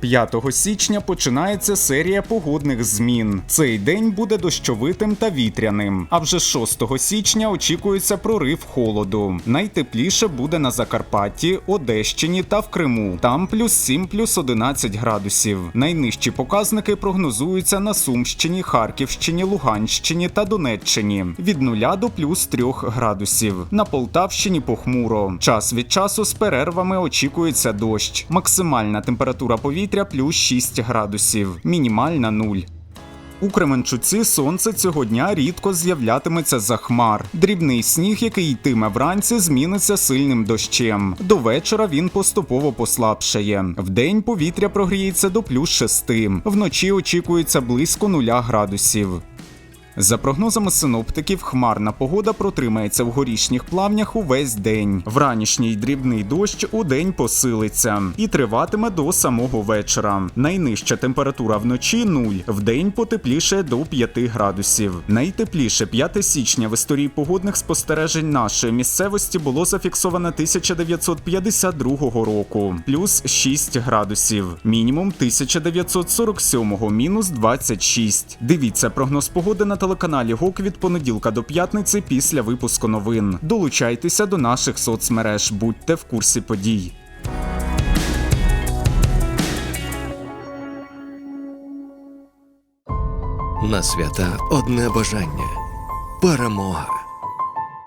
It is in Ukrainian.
5 січня починається серія погодних змін. Цей день буде дощовитим та вітряним. А вже 6 січня очікується прорив холоду. Найтепліше буде на Закарпатті, Одещині та в Криму. Там плюс 7, плюс 11 градусів. Найнижчі показники прогнозуються на Сумщині, Харківщині, Луганщині та Донеччині від 0 до плюс 3 градусів. На Полтавщині похмуро. Час від часу з перервами очікується дощ. Максимальна температура повітря плюс 6 градусів, мінімальна 0. У Кременчуці сонце цього дня рідко з'являтиметься за хмар. Дрібний сніг, який йтиме вранці, зміниться сильним дощем. До вечора він поступово послабшає. Вдень повітря прогріється до плюс 6. Вночі очікується близько 0 градусів. За прогнозами синоптиків, хмарна погода протримається в горішніх плавнях увесь день. Вранішній дрібний дощ у день посилиться і триватиме до самого вечора. Найнижча температура вночі 0, вдень потепліше до 5 градусів. Найтепліше 5 січня в історії погодних спостережень нашої місцевості було зафіксовано 1952 року, плюс 6 градусів. Мінімум 1947 мінус 26. Дивіться прогноз погоди на телеканалі ГОК від понеділка до п'ятниці після випуску новин. Долучайтеся до наших соцмереж, будьте в курсі подій. На свята одне бажання перемога.